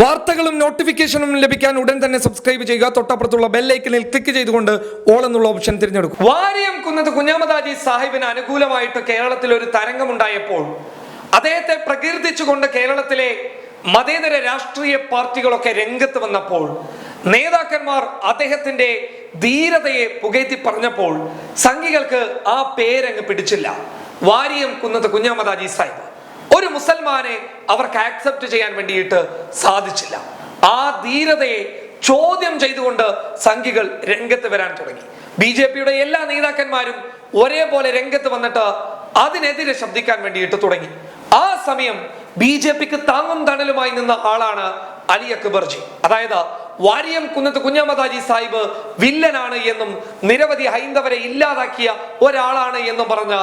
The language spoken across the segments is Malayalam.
വാർത്തകളും നോട്ടിഫിക്കേഷനും ലഭിക്കാൻ ഉടൻ തന്നെ സബ്സ്ക്രൈബ് ചെയ്യുക. തൊട്ടപ്പുറത്തുള്ള ബെല്ലൈക്കനിൽ ക്ലിക്ക് ചെയ്തുകൊണ്ട് ഓൾ എന്നുള്ള ഓപ്ഷൻ തിരഞ്ഞെടുക്കും വാര്യം കുന്നത് കുഞ്ഞാമദാജി സാഹിബിന് അനുകൂലമായിട്ട് കേരളത്തിൽ ഒരു തരംഗമുണ്ടായപ്പോൾ അദ്ദേഹത്തെ പ്രകീർത്തിച്ചുകൊണ്ട് കേരളത്തിലെ മതേതര രാഷ്ട്രീയ പാർട്ടികളൊക്കെ രംഗത്ത് വന്നപ്പോൾ നേതാക്കന്മാർ അദ്ദേഹത്തിന്റെ ധീരതയെ പുകഴ്ത്തി പറഞ്ഞപ്പോൾ സംഘികൾക്ക് ആ പേരങ്ങ് പിടിച്ചില്ല. വാര്യം കുന്നത് കുഞ്ഞാമദാജി സാഹിബ്. ഒരു മുസൽമാനെ അവർക്ക് ആക്സെപ്റ്റ് ചെയ്യാൻ വേണ്ടിയിട്ട് സാധിച്ചില്ല. ആ ധീരതയെ ചോദ്യം ചെയ്തുകൊണ്ട് സംഘികൾ രംഗത്ത് വരാൻ തുടങ്ങി. ബി ജെ പിയുടെ എല്ലാ നേതാക്കന്മാരും ഒരേപോലെ രംഗത്ത് വന്നിട്ട് അതിനെതിരെ ശബ്ദിക്കാൻ വേണ്ടിയിട്ട് തുടങ്ങി. ആ സമയം ബി ജെ പിക്ക് താങ്ങും തണലുമായി നിന്ന ആളാണ് അലി അക്ബർജി. അതായത് വാര്യം കുന്നത്ത് കുഞ്ഞമ്മദാജി സാഹിബ് വില്ലനാണ് എന്നും നിരവധി ഹൈന്ദവരെ ഇല്ലാതാക്കിയ ഒരാളാണ് എന്നും പറഞ്ഞ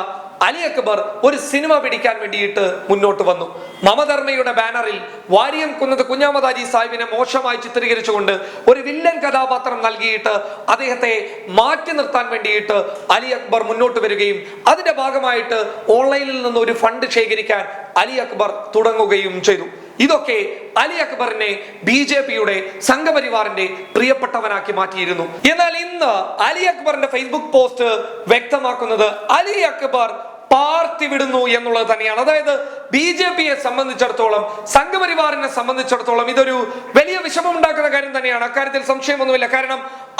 അലി അക്ബർ ഒരു സിനിമ പിടിക്കാൻ വേണ്ടിയിട്ട് മുന്നോട്ട് വന്നു. മമധർമ്മയുടെ ബാനറിൽ വാര്യം കുന്നത് കുഞ്ഞാമദാജി സാഹിബിനെ മോശമായി ചിത്രീകരിച്ചുകൊണ്ട് ഒരു വില്ലൻ കഥാപാത്രം നൽകിയിട്ട് അദ്ദേഹത്തെ മാറ്റി നിർത്താൻ വേണ്ടിയിട്ട് അലി അക്ബർ മുന്നോട്ട് വരികയും അതിന്റെ ഭാഗമായിട്ട് ഓൺലൈനിൽ നിന്ന് ഒരു ഫണ്ട് ശേഖരിക്കാൻ അലി അക്ബർ തുടങ്ങുകയും ചെയ്തു. ഇതൊക്കെ അലി അക്ബറിനെ ബി ജെ പിയുടെ സംഘപരിവാറിന്റെ പ്രിയപ്പെട്ടവനാക്കി മാറ്റിയിരുന്നു. എന്നാൽ ഇന്ന് അലി അക്ബറിന്റെ ഫേസ്ബുക്ക് പോസ്റ്റ് വ്യക്തമാക്കുന്നത് അലി അക്ബർ പാർട്ടി വിടുന്നു എന്നുള്ളത് തന്നെയാണ്. അതായത് ബി ജെ പിയെ സംബന്ധിച്ചിടത്തോളം സംഘപരിവാറിനെ സംബന്ധിച്ചിടത്തോളം ഇതൊരു വലിയ വിഷമമുണ്ടാക്കുന്ന കാര്യം തന്നെയാണ്. അക്കാര്യത്തിൽ സംശയമൊന്നുമില്ല. കാരണം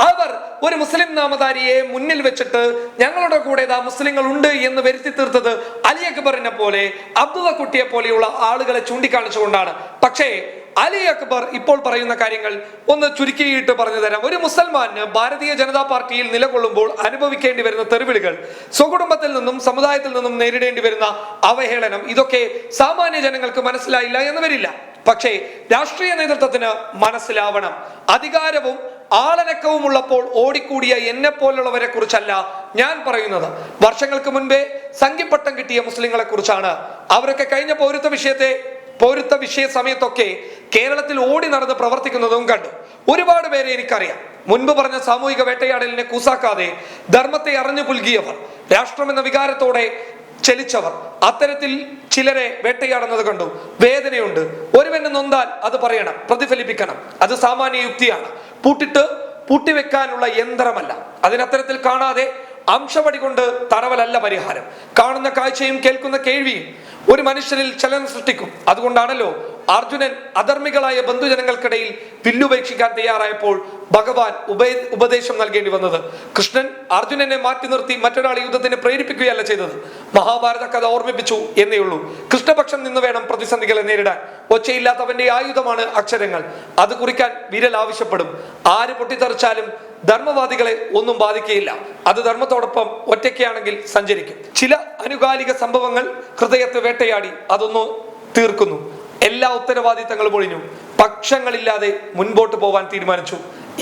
അവർ ഒരു മുസ്ലിം നാമധാരിയെ മുന്നിൽ വെച്ചിട്ട് ഞങ്ങളുടെ കൂടെ ഇതാ മുസ്ലിങ്ങൾ ഉണ്ട് എന്ന് വരുത്തി തീർത്തത് അലി അക്ബറിനെ പോലെ അബ്ദുള്ള കുട്ടിയെ പോലെയുള്ള ആളുകളെ ചൂണ്ടിക്കാണിച്ചുകൊണ്ടാണ്. പക്ഷേ അലി അക്ബർ ഇപ്പോൾ പറയുന്ന കാര്യങ്ങൾ ഒന്ന് ചുരുക്കിയിട്ട് പറഞ്ഞു തരാം. ഒരു മുസൽമാന് ഭാരതീയ ജനതാ പാർട്ടിയിൽ നിലകൊള്ളുമ്പോൾ അനുഭവിക്കേണ്ടി വരുന്ന തെറിവിളികൾ സ്വകുടുംബത്തിൽ നിന്നും സമുദായത്തിൽ നിന്നും നേരിടേണ്ടി വരുന്ന അവഹേളനം ഇതൊക്കെ സാമാന്യ ജനങ്ങൾക്ക് മനസ്സിലായില്ല എന്ന് വരില്ല. പക്ഷേ രാഷ്ട്രീയ നേതൃത്വത്തിന് മനസ്സിലാവണം. അധികാരവും ആളനക്കവും ഉള്ളപ്പോൾ ഓടിക്കൂടിയ എന്നെ പോലുള്ളവരെ കുറിച്ചല്ല ഞാൻ പറയുന്നത്. വർഷങ്ങൾക്ക് മുൻപേ സംഘിപ്പട്ടം കിട്ടിയ മുസ്ലിങ്ങളെ കുറിച്ചാണ്. അവരൊക്കെ കഴിഞ്ഞ പൗരത്വ വിഷയത്തെ പൗരത്വ വിഷയ സമയത്തൊക്കെ കേരളത്തിൽ ഓടി നടന്ന് പ്രവർത്തിക്കുന്നതും കണ്ടു. ഒരുപാട് പേരെ എനിക്കറിയാം. മുൻപ് പറഞ്ഞ സാമൂഹിക വേട്ടയാടലിനെ കൂസാക്കാതെ ധർമ്മത്തെ അറിഞ്ഞു പുൽകിയവർ രാഷ്ട്രം എന്ന വികാരത്തോടെ ചലിച്ചവർ. അത്തരത്തിൽ ചിലരെ വേട്ടയാടുന്നത് കണ്ടു. വേദനയുണ്ട്. ഒരുവന് നൊന്താൽ അത് പറയണം പ്രതിഫലിപ്പിക്കണം. അത് സാമാന്യ യുക്തിയാണ്. പൂട്ടിട്ട് പൂട്ടിവെക്കാനുള്ള യന്ത്രമല്ല. അതിനത്തരത്തിൽ കാണാതെ അംശപടി കൊണ്ട് തറവലല്ല പരിഹാരം. കാണുന്ന കാഴ്ചയും കേൾക്കുന്ന കേൾവിയും ഒരു മനുഷ്യനിൽ ചലനം സൃഷ്ടിക്കും. അതുകൊണ്ടാണല്ലോ അർജുനൻ അധർമ്മികളായ ബന്ധുജനങ്ങൾക്കിടയിൽ വില്ലുപേക്ഷിക്കാൻ തയ്യാറായപ്പോൾ ഭഗവാൻ ഉപയ ഉപദേശം നൽകേണ്ടി വന്നത്. കൃഷ്ണൻ അർജുനനെ മാറ്റി നിർത്തി മറ്റൊരാളെ യുദ്ധത്തിന് പ്രേരിപ്പിക്കുകയല്ല ചെയ്തത്. മഹാഭാരത കഥ ഓർമ്മിപ്പിച്ചു എന്നേ ഉള്ളൂ. കൃഷ്ണപക്ഷം നിന്ന് വേണം പ്രതിസന്ധികളെ നേരിടാൻ. ഒച്ചയില്ലാത്തവന്റെ ആയുധമാണ് അക്ഷരങ്ങൾ. അത് കുറിക്കാൻ വിരൽ ആവശ്യപ്പെടും. ആര് പൊട്ടിത്തെറിച്ചാലും ധർമ്മവാദികളെ ഒന്നും ബാധിക്കുകയില്ല. അത് ധർമ്മത്തോടൊപ്പം ഒറ്റയ്ക്കാണെങ്കിൽ സഞ്ചരിക്കും. ചില അനുകാലിക സംഭവങ്ങൾ ഹൃദയത്തെ വേട്ടയാടി അതൊന്ന് തീർക്കുന്നു. എല്ലാ ഉത്തരവാദിത്തങ്ങളും ഒഴിഞ്ഞു. പക്ഷങ്ങളില്ലാതെ മുൻപോട്ട് പോകാൻ തീരുമാനിച്ചു.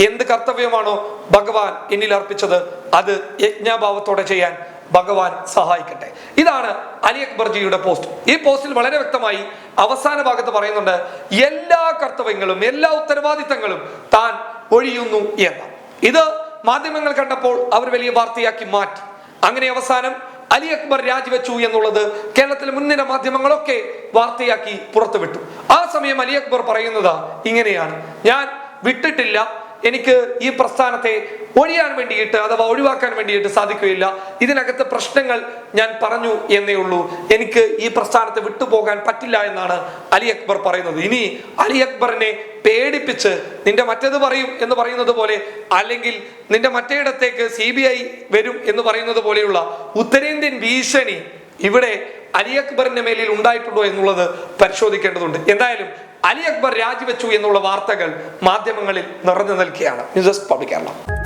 എന്ത് കർത്തവ്യമാണോ ഭഗവാൻ എന്നിൽ അർപ്പിച്ചത് അത് യജ്ഞാഭാവത്തോടെ ചെയ്യാൻ ഭഗവാൻ സഹായിക്കട്ടെ. ഇതാണ് അലി അക്ബർജിയുടെ പോസ്റ്റ്. ഈ പോസ്റ്റിൽ വളരെ വ്യക്തമായി അവസാന ഭാഗത്ത് പറയുന്നുണ്ട് എല്ലാ കർത്തവ്യങ്ങളും എല്ലാ ഉത്തരവാദിത്തങ്ങളും താൻ ഒഴിയുന്നു എന്ന്. ഇത് മാധ്യമങ്ങൾ കണ്ടപ്പോൾ അവർ വലിയ വാർത്തയാക്കി മാറ്റി. അങ്ങനെ അവസാനം അലി അക്ബർ രാജിവെച്ചു എന്നുള്ളത് കേരളത്തിലെ മുൻനിര മാധ്യമങ്ങളൊക്കെ വാർത്തയാക്കി പുറത്തുവിട്ടു. ആ സമയം അലി അക്ബർ പറയുന്നത് ഇങ്ങനെയാണ്. ഞാൻ വിട്ടിട്ടില്ല എനിക്ക് ഈ പ്രസ്ഥാനത്തെ ഒഴിയാൻ വേണ്ടിയിട്ട് അഥവാ ഒഴിവാക്കാൻ വേണ്ടിയിട്ട് സാധിക്കുകയില്ല. ഇതിനകത്ത് പ്രശ്നങ്ങൾ ഞാൻ പറഞ്ഞു എന്നേ ഉള്ളൂ. എനിക്ക് ഈ പ്രസ്ഥാനത്തെ വിട്ടുപോകാൻ പറ്റില്ല എന്നാണ് അലി അക്ബർ പറയുന്നത്. ഇനി അലി അക്ബറിനെ പേടിപ്പിച്ച് നിന്റെ മറ്റേത് പറയും എന്ന് പറയുന്നത് പോലെ അല്ലെങ്കിൽ നിന്റെ മറ്റേയിടത്തേക്ക് സി ബി ഐ വരും എന്ന് പറയുന്നത് പോലെയുള്ള ഉത്തരേന്ത്യൻ ഭീഷണി ഇവിടെ അലി അക്ബറിന്റെ മേലിൽ ഉണ്ടായിട്ടുണ്ടോ എന്നുള്ളത് പരിശോധിക്കേണ്ടതുണ്ട്. എന്തായാലും അലി അക്ബർ രാജിവെച്ചു എന്നുള്ള വാർത്തകൾ മാധ്യമങ്ങളിൽ നിറഞ്ഞു നിൽക്കുകയാണ്. News desk public Kerala.